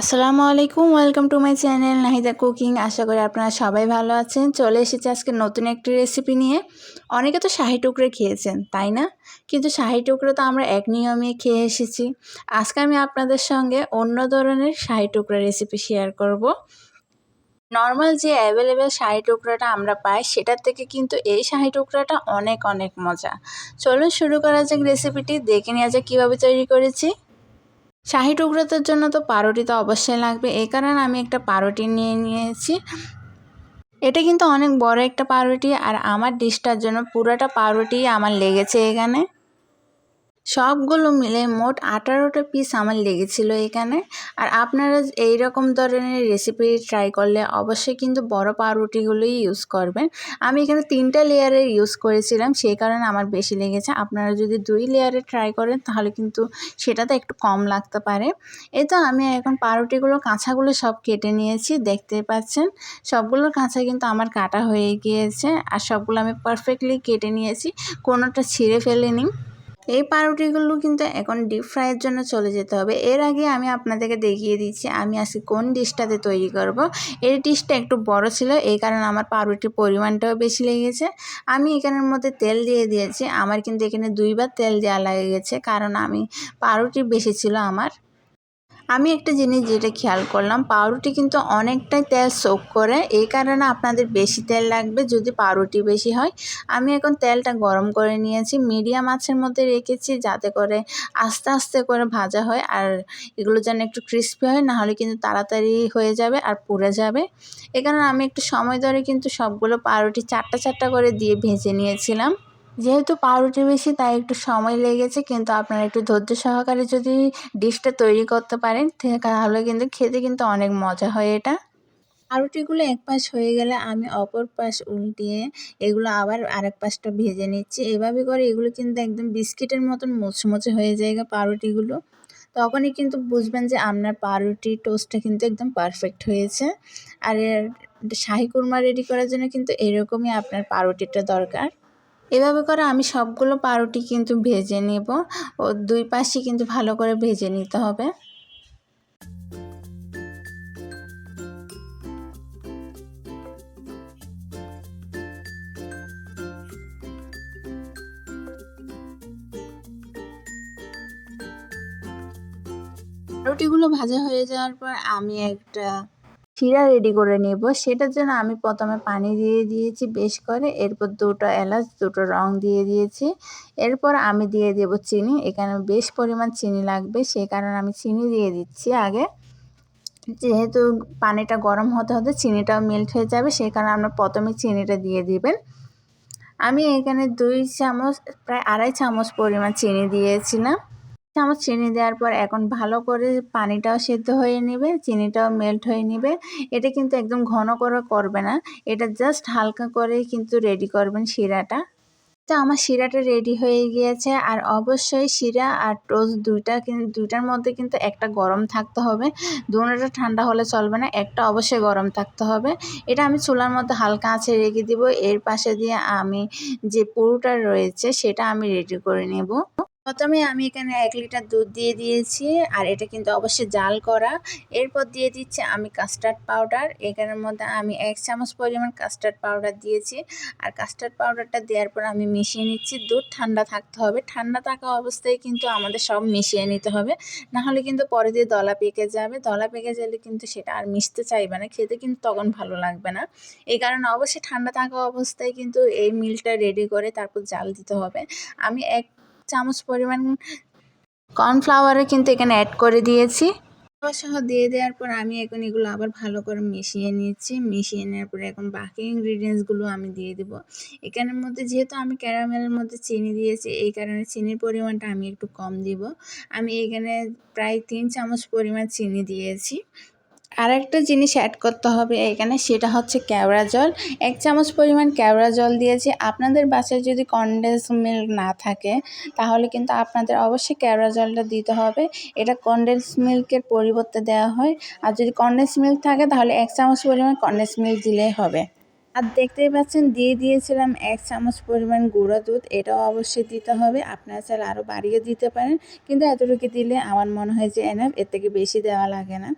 আসসালামু আলাইকুম, welcome to my channel Nahida cooking. আশা করি আপনারা সবাই ভালো আছেন। চলে এসেছি আজকে নতুন একটি রেসিপি নিয়ে। অনেকে তো শাহি টুকরে খেয়েছেন, তাই না? কিন্তু শাহি টুকরো তো আমরা এক নিয়মে খেয়ে এসেছি। আজকে আমি আপনাদের সঙ্গে অন্য ধরনের শাহি টুকরা রেসিপি শেয়ার করব। নর্মাল যে অ্যাভেলেবেল শাহি টুকরাটা আমরা পাই, সেটার থেকে কিন্তু এই শাহি টুকরাটা অনেক অনেক মজা। চলুন শুরু করা যাক রেসিপিটি দেখে নেওয়া যাক কীভাবে তৈরি করেছি। শাহি টুকরোতের জন্য তো পারোটি তো অবশ্যই লাগবে। এই কারণে আমি একটা পাউরুটি নিয়ে নিয়েছি। এটা কিন্তু অনেক বড় একটা পাউরুটি আর আমার ডিশটার জন্য পুরোটা পাউরুটি আমার লেগেছে এখানে। সবগুলো মিলে মোট আঠারোটা পিস আমার লেগেছিল এখানে। আর আপনারা এই রকম ধরনের রেসিপি ট্রাই করলে অবশ্যই কিন্তু বড় পাউরুটিগুলোই ইউজ করবেন। আমি এখানে তিনটা লেয়ারের ইউজ করেছিলাম, সেই কারণে আমার বেশি লেগেছে। আপনারা যদি দুই লেয়ারে ট্রাই করেন, তাহলে কিন্তু সেটাতে একটু কম লাগতে পারে। এই তো আমি এখন পাউরুটিগুলো, কাঁচাগুলো সব কেটে নিয়েছি, দেখতে পাচ্ছেন? সবগুলো কাঁচা কিন্তু আমার কাটা হয়ে গিয়েছে, আর সবগুলো আমি পারফেক্টলি কেটে নিয়েছি, কোনোটা ছিঁড়ে ফেলেনি। এই পাউরুটিগুলো কিন্তু এখন ডিপ ফ্রাইয়ের জন্য চলে যেতে হবে। এর আগে আমি আপনাদেরকে দেখিয়ে দিচ্ছি, আমি আজকে কোন ডিশটাতে তৈরি করব। এই ডিশটা একটু বড় ছিল, এই কারণে আমার পাউরুটির পরিমাণটাও বেশি লেগেছে। আমি এখানের মধ্যে তেল দিয়ে দিয়েছি, আমার কিন্তু এখানে দুইবার তেল দেওয়া লাগে গেছে, কারণ আমি পাউরুটি বেশি ছিল আমার। আমি একটা জিনিস যেটা খেয়াল করলাম, পাউরুটি কিন্তু অনেকটাই তেল সোক করে। এই কারণে আপনাদের বেশি তেল লাগবে যদি পাউরুটি বেশি হয়। আমি এখন তেলটা গরম করে নিয়েছি, মিডিয়াম আঁচের মধ্যে রেখেছি যাতে করে আস্তে আস্তে করে ভাজা হয়। আর এগুলো যেন একটু ক্রিস্পি হয়, নাহলে কিন্তু তাড়াতাড়ি হয়ে যাবে আর পুড়ে যাবে। এ কারণে আমি একটু সময় ধরে কিন্তু সবগুলো পাউরুটি চারটা চারটা করে দিয়ে ভেজে নিয়েছিলাম। যেহেতু পাউরুটি বেশি, তাই একটু সময় লেগেছে, কিন্তু আপনারা একটু ধৈর্য সহকারে যদি ডিশটা তৈরি করতে পারেন তাহলে কিন্তু খেতে কিন্তু অনেক মজা হয় এটা। পাউরুটিগুলো এক পাশ হয়ে গেলে আমি অপর পাশ উল্টিয়ে এগুলো আবার আরেক পাশটা ভেজে নিচ্ছি। এভাবে করে এগুলো কিন্তু একদম বিস্কিটের মতন মুচমুচে হয়ে যায় গা পাউরুটিগুলো। তখনই কিন্তু বুঝবেন যে আপনার পাউরুটি টোস্টটা কিন্তু একদম পারফেক্ট হয়েছে। আর শাহি কুরমা রেডি করার জন্য কিন্তু এরকমই আপনার পাউরুটিটা দরকার। এভাবে করে আমি সবগুলো পাউরুটি কিন্তু ভেজে নেব। ও দুই পাশে কিন্তু ভালো করে ভেজে নিতে হবে। রুটিগুলো ভাজা হয়ে যাওয়ার পর আমি একটা শিরা রেডি করে নেব। সেটার জন্য আমি প্রথমে পানি দিয়ে দিয়েছি বেশ করে। এরপর দুটো এলাচ, দুটো রং দিয়ে দিয়েছি। এরপর আমি দিয়ে দেব চিনি। এখানে বেশ পরিমাণ চিনি লাগবে সেই কারণে আমি চিনি দিয়ে দিচ্ছি আগে। যেহেতু পানিটা গরম হতে হতে চিনিটাও মেল্ট হয়ে যাবে সেই কারণে আপনার প্রথমে চিনিটা দিয়ে দিবেন। আমি এখানে দুই চামচ, প্রায় আড়াই চামচ পরিমাণ চিনি দিয়েছিলাম। চামচ চিনি দেওয়ার পর এখন ভালো করে পানিটাও সেদ্ধ হয়ে নেবে, চিনিটাও মেল্ট হয়ে নেবে। এটা কিন্তু একদম ঘন করে করবে না, এটা জাস্ট হালকা করে কিন্তু রেডি করবেন শিরাটা। তো আমার শিরাটা রেডি হয়ে গিয়েছে, আর অবশ্যই শিরা আর টোস্ট দুইটা কিন্তু দুইটার মধ্যে কিন্তু একটা গরম থাকতে হবে। দুটোটা ঠান্ডা হলে চলবে না, একটা অবশ্যই গরম থাকতে হবে। এটা আমি চুলার মধ্যে হালকা আছে রেখে দিব, এর পাশে দিয়ে আমি যে পুরোটা রয়েছে সেটা আমি রেডি করে নেব। প্রথমে আমি এখানে এক লিটার দুধ দিয়ে দিয়েছি আর এটা কিন্তু অবশ্যই জাল করা। এরপর দিয়ে দিচ্ছি আমি কাস্টার্ড পাউডার এখানের মধ্যে আমি এক চামচ পরিমাণ কাস্টার্ড পাউডার দিয়েছি। আর কাস্টার্ড পাউডারটা দেওয়ার পর আমি মিশিয়ে নিচ্ছি, দুধ ঠান্ডা থাকতে হবে। ঠান্ডা থাকা অবস্থায় কিন্তু আমাদের সব মিশিয়ে নিতে হবে। নাহলে কিন্তু পরে দিয়ে দলা পেকে যাবে। দলা পেকে গেলে কিন্তু সেটা আর মিশতে চাইবে না, খেতে কিন্তু তখন ভালো লাগবে না। এই কারণে অবশ্যই ঠান্ডা থাকা অবস্থায় কিন্তু এই মিলটা রেডি করে তারপর জাল দিতে হবে। আমি এক চামচ পরিমাণ কর্নফ্লাওয়ারও কিন্তু এখানে অ্যাড করে দিয়েছি। সহ দিয়ে দেওয়ার পর আমি এখন এগুলো আবার ভালো করে মিশিয়ে নিয়েছি মিশিয়ে নেওয়ার পরে এখন বাকি ইনগ্রিডিয়েন্টসগুলো আমি দিয়ে দেবো। এখানের মধ্যে যেহেতু আমি ক্যারামেলের মধ্যে চিনি দিয়েছি, এই কারণে চিনির পরিমাণটা আমি একটু কম দিব। আমি এখানে প্রায় তিন চামচ পরিমাণ চিনি দিয়েছি। আর একটা জিনিস অ্যাড করতে হবে এখানে, সেটা হচ্ছে কেওড়া জল। এক চামচ পরিমাণ কেওড়া জল দিয়েছি। আপনাদের বাসায় যদি কন্ডেন্স মিল্ক না থাকে, তাহলে কিন্তু আপনাদের অবশ্যই কেওড়া জলটা দিতে হবে। এটা কন্ডেন্স মিল্কের পরিবর্তে দেওয়া হয়। আর যদি কন্ডেন্স মিল্ক থাকে, তাহলে এক চামচ পরিমাণ কন্ডেন্স মিল্ক দিলেই হবে। আর দেখতেই পাচ্ছেন, দিয়ে দিয়েছিলাম এক চামচ পরিমাণ গুঁড়া দুধ। এটাও অবশ্যই দিতে হবে। আপনারা চাইলে আরও বাড়িয়ে দিতে পারেন। কিন্তু এতটুকু দিলে আমার মনে হয় যে এনাফ এর থেকে বেশি দেওয়া লাগে না।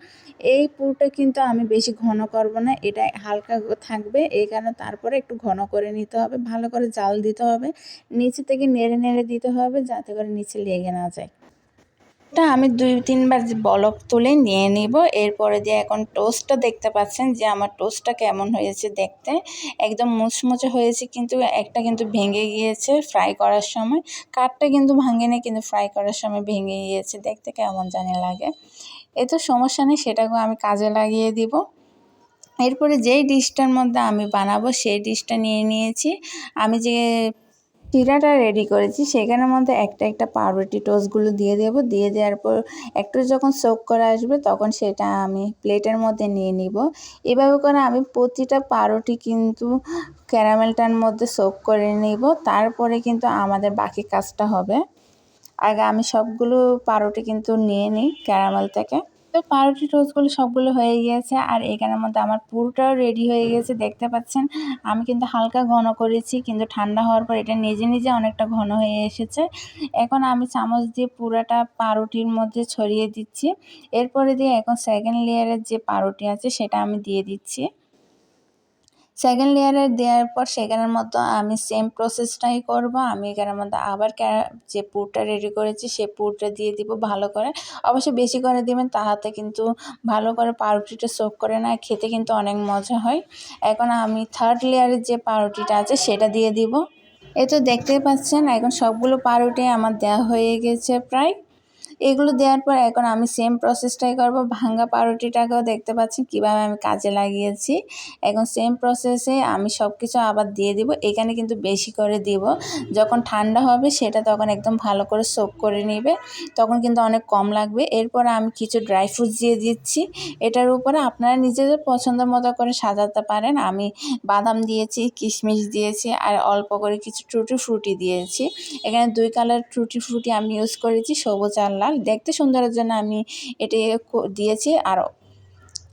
এই পুরটা কিন্তু আমি বেশি ঘন করব না। এটা হালকা থাকবে। এই কারণে তারপরে একটু ঘন করে নিতে হবে। ভালো করে জাল দিতে হবে। নিচে থেকে নেড়ে নেড়ে দিতে হবে যাতে করে নিচে লেগে না যায়। এটা আমি দুই, তিনবার বলক তুলে নিয়ে নিব। এরপরে দিয়ে এখন টোস্টটা দেখতে পাচ্ছেন যে আমার টোস্টটা কেমন হয়েছে দেখতে। একদম মুচমুচে হয়েছে কিন্তু একটা কিন্তু ভেঙে গিয়েছে ফ্রাই করার সময়। কাঠটা কিন্তু ভাঙেনি কিন্তু ফ্রাই করার সময় ভেঙে গিয়েছে। দেখতে কেমন জানি লাগে। এ তো সমস্যা নেই, সেটাকেও আমি কাজে লাগিয়ে দিব। এরপরে যেই ডিশটার মধ্যে আমি বানাবো সেই ডিশটা নিয়ে নিয়েছি। আমি যে চিরাটা রেডি করেছি, সেখানের মধ্যে একটা একটা পাউরুটি টোস্টগুলো দিয়ে দেবো, দিয়ে দেওয়ার পর একটু যখন সোক করে আসবে তখন সেটা আমি প্লেটের মধ্যে নিয়ে নিব। এভাবে করে আমি প্রতিটা পাউরুটি কিন্তু ক্যারামেলটার মধ্যে সোক করে নিব, তারপরে কিন্তু আমাদের বাকি কাজটা হবে। আগে আমি সবগুলো পাউরুটি কিন্তু নিয়ে নিই ক্যারামেল থেকে। তো পাউরুটি টোস্টগুলো সবগুলো হয়ে গিয়েছে আর এখানের মধ্যে আমার পুরোটাও রেডি হয়ে গেছে দেখতে পাচ্ছেন? আমি কিন্তু হালকা ঘন করেছি, কিন্তু ঠান্ডা হওয়ার পর এটা নিজে নিজে অনেকটা ঘন হয়ে এসেছে। এখন আমি চামচ দিয়ে পুরোটা পাউরুটির মধ্যে ছড়িয়ে দিচ্ছি। এরপরে দিয়ে এখন সেকেন্ড লেয়ারের যে পাউরুটি আছে, সেটা আমি দিয়ে দিচ্ছি। সেকেন্ড লেয়ারে দেওয়ার পর সেখানের মতো আমি সেম প্রসেসটাই করব। আমি এখানের মধ্যে আবার যে পুরটা রেডি করেছি, সে পুরটা দিয়ে দিব ভালো করে। অবশ্যই বেশি করে দিবেন, তাহাতে কিন্তু ভালো করে পাউরুটিটা সোক করে না খেতে কিন্তু অনেক মজা হয়। এখন আমি থার্ড লেয়ারের যে পাউরুটিটা আছে, সেটা দিয়ে দিব। এ তো দেখতেই পাচ্ছেন, এখন সবগুলো পাউরুটি আমার দেওয়া হয়ে গেছে প্রায়। এগুলো দেওয়ার পর এখন আমি সেম প্রসেসটাই করব। ভাঙ্গা পাউরুটিটাকেও দেখতে পাচ্ছেন, কীভাবে আমি কাজে লাগিয়েছি। এখন সেম প্রসেসে আমি সব কিছু আবার দিয়ে দিব। এখানে কিন্তু বেশি করে দিব। যখন ঠান্ডা হবে সেটা তখন একদম ভালো করে সোক করে নেবে। তখন কিন্তু অনেক কম লাগবে। এরপর আমি কিছু ড্রাই ফ্রুটস দিয়ে দিচ্ছি। এটার উপরে আপনারা নিজেদের পছন্দ মতো করে সাজাতে পারেন। আমি বাদাম দিয়েছি, কিশমিশ দিয়েছি, আর অল্প করে কিছু টুটি ফ্রুটি দিয়েছি। এখানে দুই কালার টুটি ফ্রুটি আমি ইউজ করেছি, সবুজ আর দেখতে সুন্দরের জন্য আমি এটি দিয়েছি। আর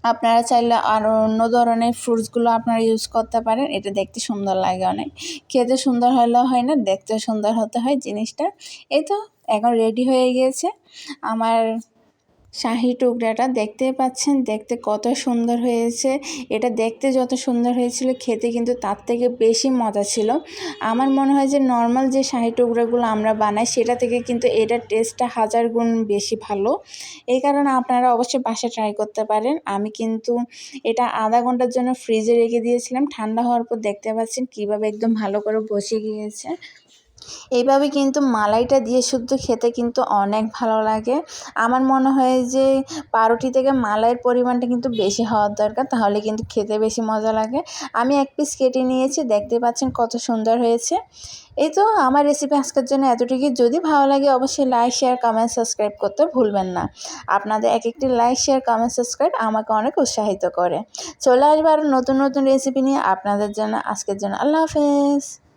আপনারা চাইলে আরও অন্য ধরনের ফ্রুটসগুলো আপনারা ইউজ করতে পারেন। এটা দেখতে সুন্দর লাগে অনেক। খেতে সুন্দর হলেও হয় না দেখতে সুন্দর হতে হয় জিনিসটা। এই তো, এখন রেডি হয়ে গিয়েছে। আমার শাহি টুকরাটা দেখতে পাচ্ছেন, দেখতে কত সুন্দর হয়েছে। এটা দেখতে যত সুন্দর হয়েছিল, খেতে কিন্তু তার থেকে বেশি মজা ছিল। আমার মনে হয় যে নর্মাল যে শাহি টুকরাগুলো আমরা বানাই, সেটা থেকে কিন্তু এটার টেস্টটা হাজার গুণ বেশি ভালো। এই কারণে আপনারা অবশ্যই বাসায় ট্রাই করতে পারেন। আমি কিন্তু এটা আধা ঘণ্টার জন্য ফ্রিজে রেখে দিয়েছিলাম। ঠান্ডা হওয়ার পর দেখতে পাচ্ছেন কীভাবে একদম ভালো করে বসে গিয়েছে। এইভাবে কিন্তু মালাইটা দিয়ে শুদ্ধ খেতে কিন্তু অনেক ভালো লাগে। আমার মনে হয় যে পাউরুটি থেকে মালাইয়ের পরিমাণটা কিন্তু বেশি হওয়ার দরকার, তাহলে কিন্তু খেতে বেশি মজা লাগে। আমি এক পিস কেটে নিয়েছি, দেখতে পাচ্ছেন কত সুন্দর হয়েছে। এই তো আমার রেসিপি আজকের জন্য এতটুকু যদি ভালো লাগে অবশ্যই লাইক শেয়ার কমেন্ট সাবস্ক্রাইব করতে ভুলবেন না। আপনাদের এক একটি লাইক শেয়ার কমেন্ট সাবস্ক্রাইব আমাকে অনেক উৎসাহিত করে। চলে আসবে আরও নতুন নতুন রেসিপি নিয়ে আপনাদের জন্য। আজকের জন্য আল্লাহ হাফেজ।